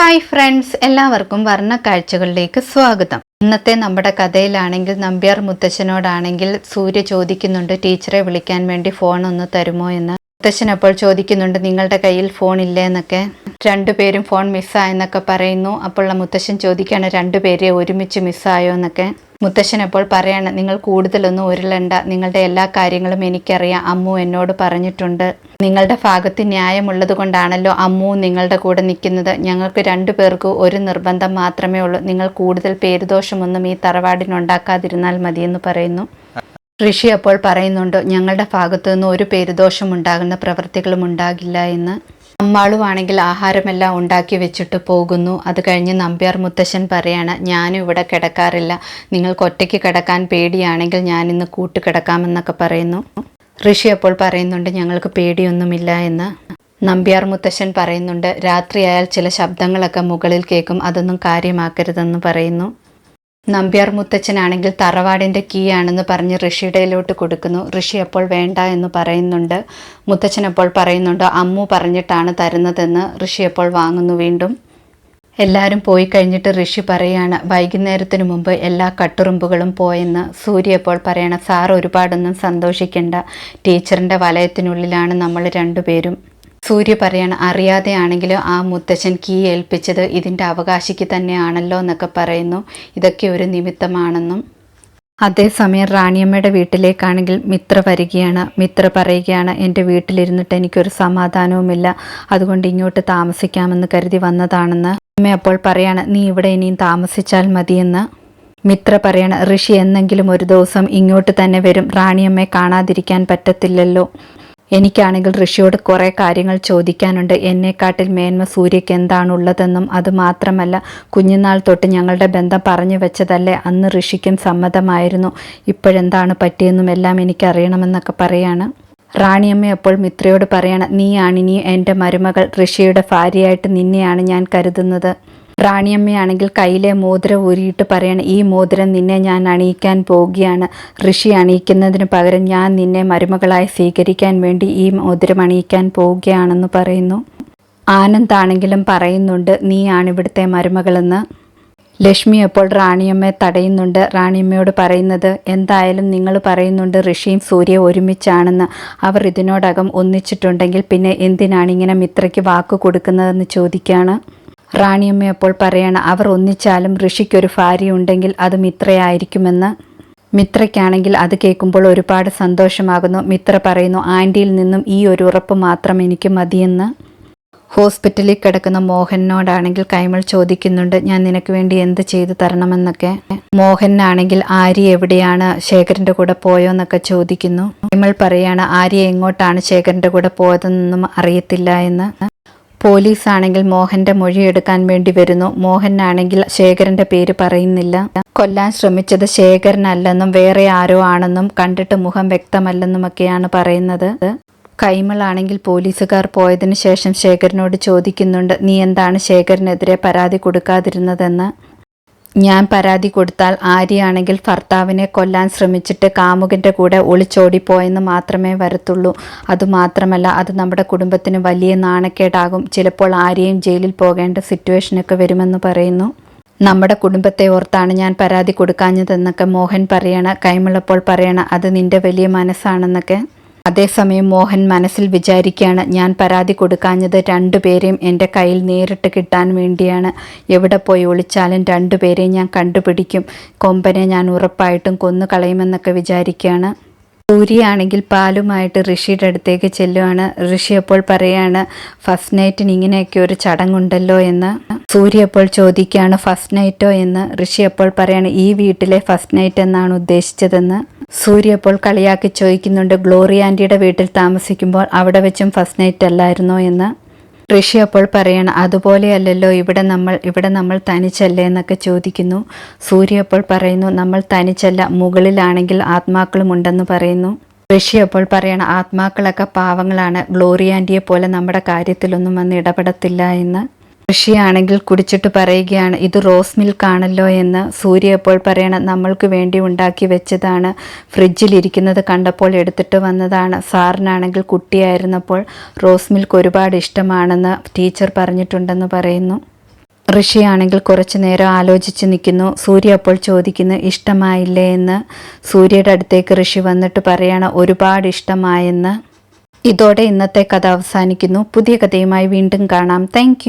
Hi friends എല്ലാവർക്കും വർണ കാഴ്ചകളിലേക്ക് സ്വാഗതം. ഇന്നത്തെ നമ്മുടെ കഥയിലാണെങ്കിൽ നമ്പ്യാർ മുത്തശ്ശനോടാണെങ്കിൽ സൂര്യ ചോദിക്കുന്നുണ്ട് ടീച്ചറെ വിളിക്കാൻ വേണ്ടി ഫോൺ ഒന്ന് തരുമോ? എന്ന്. മുത്തശ്ശൻ അപ്പോൾ ചോദിക്കുന്നുണ്ട് നിങ്ങളുടെ കയ്യിൽ ഫോൺ ഇല്ലേ? എന്നൊക്കെ. രണ്ടുപേരും ഫോൺ മിസ്സായെന്നൊക്കെ പറയുന്നു. അപ്പോൾ മുത്തച്ഛൻ ചോദിക്കുകയാണ് രണ്ടുപേരെ ഒരുമിച്ച് മിസ്സായോ എന്നൊക്കെ. മുത്തശ്ശൻ അപ്പോൾ പറയാണ് നിങ്ങൾ കൂടുതലൊന്നും ഉരുളണ്ട. നിങ്ങളുടെ എല്ലാ കാര്യങ്ങളും എനിക്കറിയാം. അമ്മു എന്നോട് പറഞ്ഞിട്ടുണ്ട്. നിങ്ങളുടെ ഭാഗത്ത് ന്യായമുള്ളത് കൊണ്ടാണല്ലോ അമ്മു നിങ്ങളുടെ കൂടെ നിൽക്കുന്നത്. ഞങ്ങൾക്ക് രണ്ടു പേർക്ക് ഒരു നിർബന്ധം മാത്രമേ ഉള്ളൂ. നിങ്ങൾ കൂടുതൽ പേരുദോഷമൊന്നും ഈ തറവാടിനുണ്ടാക്കാതിരുന്നാൽ മതിയെന്ന് പറയുന്നു. ഋഷി അപ്പോൾ പറയുന്നുണ്ട് ഞങ്ങളുടെ ഭാഗത്തുനിന്ന് ഒരു പേരുദോഷം ഉണ്ടാകുന്ന പ്രവൃത്തികളും ഉണ്ടാകില്ല എന്ന്. അമ്മാളുവാണെങ്കിൽ ആഹാരമെല്ലാം ഉണ്ടാക്കി വെച്ചിട്ട് പോകുന്നു. അത് കഴിഞ്ഞ് നമ്പ്യാർ മുത്തശ്ശൻ പറയാണ് ഞാനും ഇവിടെ കിടക്കാറില്ല. നിങ്ങൾക്ക് ഒറ്റയ്ക്ക് കിടക്കാൻ പേടിയാണെങ്കിൽ ഞാനിന്ന് കൂട്ട് കിടക്കാമെന്നൊക്കെ പറയുന്നു. ഋഷി അപ്പോൾ പറയുന്നുണ്ട് ഞങ്ങൾക്ക് പേടിയൊന്നുമില്ല എന്ന്. നമ്പ്യാർ മുത്തശ്ശൻ പറയുന്നുണ്ട് രാത്രിയായാൽ ചില ശബ്ദങ്ങളൊക്കെ മുകളിൽ കേൾക്കും. അതൊന്നും കാര്യമാക്കരുതെന്ന് പറയുന്നു. നമ്പ്യാർ മുത്തച്ഛനാണെങ്കിൽ തറവാടിന്റെ കീ ആണെന്ന് പറഞ്ഞ് ഋഷിയുടെയിലോട്ട് കൊടുക്കുന്നു. ഋഷി അപ്പോൾ വേണ്ട എന്ന് പറയുന്നുണ്ട്. മുത്തച്ഛൻ അപ്പോൾ പറയുന്നുണ്ട് അമ്മു പറഞ്ഞിട്ടാണ് തരുന്നതെന്ന്. ഋഷി അപ്പോൾ വാങ്ങുന്നു വീണ്ടും. എല്ലാവരും പോയി കഴിഞ്ഞിട്ട് ഋഷി പറയാണ് വൈകുന്നേരത്തിനു മുമ്പ് എല്ലാ കട്ടുറുമ്പുകളും പോയെന്ന്. സൂര്യ അപ്പോൾ പറയണം സാർ ഒരുപാടൊന്നും സന്തോഷിക്കേണ്ട. ടീച്ചറിന്റെ വലയത്തിനുള്ളിലാണ് നമ്മൾ രണ്ടുപേരും. സൂര്യ പറയാണ് അറിയാതെയാണെങ്കിലും ആ മുത്തച്ഛൻ കീ ഏൽപ്പിച്ചത് ഇതിന്റെ അവകാശിക്ക് തന്നെയാണല്ലോ എന്നൊക്കെ പറയുന്നു. ഇതൊക്കെ ഒരു നിമിത്തമാണെന്നും. അതേസമയം റാണിയമ്മയുടെ വീട്ടിലേക്കാണെങ്കിൽ മിത്ര വരികയാണ് മിത്ര പറയുകയാണ് എന്റെ വീട്ടിലിരുന്നിട്ട് എനിക്കൊരു സമാധാനവുമില്ല. അതുകൊണ്ട് ഇങ്ങോട്ട് താമസിക്കാമെന്ന് കരുതി വന്നതാണെന്ന്. അമ്മ അപ്പോൾ പറയാണ് നീ ഇവിടെ ഇനിയും താമസിച്ചാൽ മതിയെന്ന്. മിത്ര പറയണ ഋഷി എന്നെങ്കിലും ഒരു ദിവസം ഇങ്ങോട്ട് തന്നെ വരും. റാണിയമ്മയെ കാണാതിരിക്കാൻ പറ്റത്തില്ലല്ലോ. എനിക്കാണെങ്കിൽ ഋഷിയോട് കുറേ കാര്യങ്ങൾ ചോദിക്കാനുണ്ട്. എന്നെക്കാട്ടിൽ മേന്മ സൂര്യയ്ക്ക് എന്താണുള്ളതെന്നും അത് മാത്രമല്ല കുഞ്ഞുനാൾ തൊട്ട് ഞങ്ങളുടെ ബന്ധം പറഞ്ഞു വെച്ചതല്ലേ അന്ന് ഋഷിക്കും സമ്മതമായിരുന്നു. ഇപ്പോഴെന്താണ് പറ്റിയെന്നും എല്ലാം എനിക്കറിയണമെന്നൊക്കെ പറയാണ്. റാണിയമ്മ അപ്പോൾ മിത്രയോട് പറയണം നീയാണിനി എന്റെ മരുമകൾ ഋഷിയുടെ ഭാര്യയായിട്ട് നിന്നെയാണ് ഞാൻ കരുതുന്നത്. റാണിയമ്മയാണെങ്കിൽ കയ്യിലെ മോതിരം ഊരിയിട്ട് പറയണം ഈ മോതിരം നിന്നെ ഞാൻ അണിയിക്കാൻ പോവുകയാണ്. ഋഷി അണിയിക്കുന്നതിന് പകരം ഞാൻ നിന്നെ മരുമകളായി സ്വീകരിക്കാൻ വേണ്ടി ഈ മോതിരം അണിയിക്കാൻ പോവുകയാണെന്ന് പറയുന്നു. ആനന്ദാണെങ്കിലും പറയുന്നുണ്ട് നീയാണ് ഇവിടുത്തെ മരുമകളെന്ന്. ലക്ഷ്മി അപ്പോൾ റാണിയമ്മയെ തടയുന്നുണ്ട്. റാണിയമ്മയോട് പറയുന്നത് എന്തായാലും നിങ്ങൾ പറയുന്നുണ്ട് ഋഷിയും സൂര്യ ഒരുമിച്ചാണെന്ന്. അവർ ഇതിനോടകം ഒന്നിച്ചിട്ടുണ്ടെങ്കിൽ പിന്നെ എന്തിനാണ് ഇങ്ങനെ മിത്രയ്ക്ക് വാക്ക് കൊടുക്കുന്നതെന്ന് ചോദിക്കുകയാണ് റാണിയമ്മ അപ്പോൾ പറയണം അവർ ഒന്നിച്ചാലും ഋഷിക്കൊരു ഭാര്യ ഉണ്ടെങ്കിൽ അത് മിത്രയായിരിക്കുമെന്ന്. മിത്രയ്ക്കാണെങ്കിൽ അത് കേൾക്കുമ്പോൾ ഒരുപാട് സന്തോഷമാകുന്നു. മിത്ര പറയുന്നു ആന്റിയിൽ നിന്നും ഈ ഒരു ഉറപ്പ് മാത്രം എനിക്ക് മതിയെന്ന്. ഹോസ്പിറ്റലിൽ കിടക്കുന്ന മോഹനോടാണെങ്കിൽ കൈമൾ ചോദിക്കുന്നുണ്ട് ഞാൻ നിനക്ക് വേണ്ടി എന്ത് ചെയ്തു തരണമെന്നൊക്കെ. മോഹനാണെങ്കിൽ ആര്യ എവിടെയാണ്? ശേഖരന്റെ കൂടെ പോയോ? എന്നൊക്കെ ചോദിക്കുന്നു. കൈമൾ പറയാണ് ആര്യ എങ്ങോട്ടാണ് ശേഖരന്റെ കൂടെ പോയതെന്നൊന്നും അറിയത്തില്ല എന്ന്. പോലീസ് ആണെങ്കിൽ മോഹന്റെ മൊഴി എടുക്കാൻ വേണ്ടി വരുന്നു. മോഹൻ ആണെങ്കിൽ ശേഖരന്റെ പേര് പറയുന്നില്ല. കൊല്ലാൻ ശ്രമിച്ചത് ശേഖരനല്ലെന്നും വേറെ ആരോ ആണെന്നും കണ്ടിട്ട് മുഖം വ്യക്തമല്ലെന്നുമൊക്കെയാണ് പറയുന്നത്. കൈമളാണെങ്കിൽ പോലീസുകാർ പോയതിനു ശേഷം ശേഖരനോട് ചോദിക്കുന്നുണ്ട് നീ എന്താണ് ശേഖരനെതിരെ പരാതി കൊടുക്കാതിരുന്നതെന്ന്? ഞാൻ പരാതി കൊടുത്താൽ ആര്യയാണെങ്കിൽ ഭർത്താവിനെ കൊല്ലാൻ ശ്രമിച്ചിട്ട് കാമുകന്റെ കൂടെ ഒളിച്ചോടിപ്പോയെന്ന് മാത്രമേ വരത്തുള്ളൂ. അതുമാത്രമല്ല അത് നമ്മുടെ കുടുംബത്തിന് വലിയ നാണക്കേടാകും. ചിലപ്പോൾ ആര്യയും ജയിലിൽ പോകേണ്ട സിറ്റുവേഷനൊക്കെ വരുമെന്ന് പറയുന്നു. നമ്മുടെ കുടുംബത്തെ ഓർത്താണ് ഞാൻ പരാതി കൊടുക്കാഞ്ഞതെന്നൊക്കെ മോഹൻ പറയണ കൈമുള്ളപ്പോൾ പറയണ അത് നിന്റെ വലിയ മനസ്സാണെന്നൊക്കെ. അതേസമയം മോഹൻ മനസ്സിൽ വിചാരിക്കുകയാണ് ഞാൻ പരാതി കൊടുക്കാഞ്ഞത് രണ്ടുപേരെയും എന്റെ കയ്യിൽ നേരിട്ട് കിട്ടാൻ വേണ്ടിയാണ്. എവിടെ പോയി ഒളിച്ചാലും രണ്ടുപേരെയും ഞാൻ കണ്ടുപിടിക്കും. കൊമ്പനെ ഞാൻ ഉറപ്പായിട്ടും കൊന്നു കളയുമെന്നൊക്കെ വിചാരിക്കുകയാണ്. സൂര്യയാണെങ്കിൽ പാലുമായിട്ട് ഋഷിയുടെ അടുത്തേക്ക് ചെല്ലുവാണ്. ഋഷി അപ്പോൾ പറയാണ് ഫസ്റ്റ് നൈറ്റിന് ഇങ്ങനെയൊക്കെ ഒരു ചടങ്ങുണ്ടല്ലോ എന്ന്. സൂര്യ അപ്പോൾ ചോദിക്കുകയാണ് ഫസ്റ്റ് നൈറ്റോ? എന്ന്. ഋഷി അപ്പോൾ പറയാണ് ഈ വീട്ടിലെ ഫസ്റ്റ് നൈറ്റ് എന്നാണ് ഉദ്ദേശിച്ചതെന്ന്. സൂര്യ ഇപ്പോൾ കളിയാക്കി ചോദിക്കുന്നുണ്ട് ഗ്ലോറി ആന്റിയുടെ വീട്ടിൽ താമസിക്കുമ്പോൾ അവിടെ വെച്ചും ഫസ്റ്റ് നൈറ്റ് അല്ലായിരുന്നോ? എന്ന്. ഋഷി അപ്പോൾ പറയണം അതുപോലെയല്ലല്ലോ ഇവിടെ നമ്മൾ ഇവിടെ നമ്മൾ തനിച്ചല്ലേ? എന്നൊക്കെ ചോദിക്കുന്നു. സൂര്യ അപ്പോൾ പറയുന്നു നമ്മൾ തനിച്ചല്ല മുകളിലാണെങ്കിൽ ആത്മാക്കളും ഉണ്ടെന്ന് പറയുന്നു. ഋഷി അപ്പോൾ പറയണം ആത്മാക്കളൊക്കെ പാവങ്ങളാണ് ഗ്ലോറി ആന്റിയെ പോലെ നമ്മുടെ കാര്യത്തിലൊന്നും വന്ന് ഇടപെടത്തില്ല എന്ന്. ഋഷിയാണെങ്കിൽ കുടിച്ചിട്ട് പറയുകയാണ് ഇത് റോസ് മിൽക്ക് ആണല്ലോ എന്ന് സൂര്യ എപ്പോൾ പറയണം നമ്മൾക്ക് വേണ്ടി ഉണ്ടാക്കി വെച്ചതാണ്. ഫ്രിഡ്ജിലിരിക്കുന്നത് കണ്ടപ്പോൾ എടുത്തിട്ട് വന്നതാണ്. സാറിനാണെങ്കിൽ കുട്ടിയായിരുന്നപ്പോൾ റോസ് മിൽക്ക് ഒരുപാട് ഇഷ്ടമാണെന്ന് ടീച്ചർ പറഞ്ഞിട്ടുണ്ടെന്ന് പറയുന്നു. ഋഷിയാണെങ്കിൽ കുറച്ചു നേരം ആലോചിച്ച് നിൽക്കുന്നു. സൂര്യ അപ്പോൾ ചോദിക്കുന്നു ഇഷ്ടമായില്ലേ എന്ന്. സൂര്യയുടെ അടുത്തേക്ക് ഋഷി വന്നിട്ട് പറയാണ് ഒരുപാട് ഇഷ്ടമായെന്ന്. ഇതോടെ ഇന്നത്തെ കഥ അവസാനിക്കുന്നു. പുതിയ കഥയുമായി വീണ്ടും കാണാം. താങ്ക്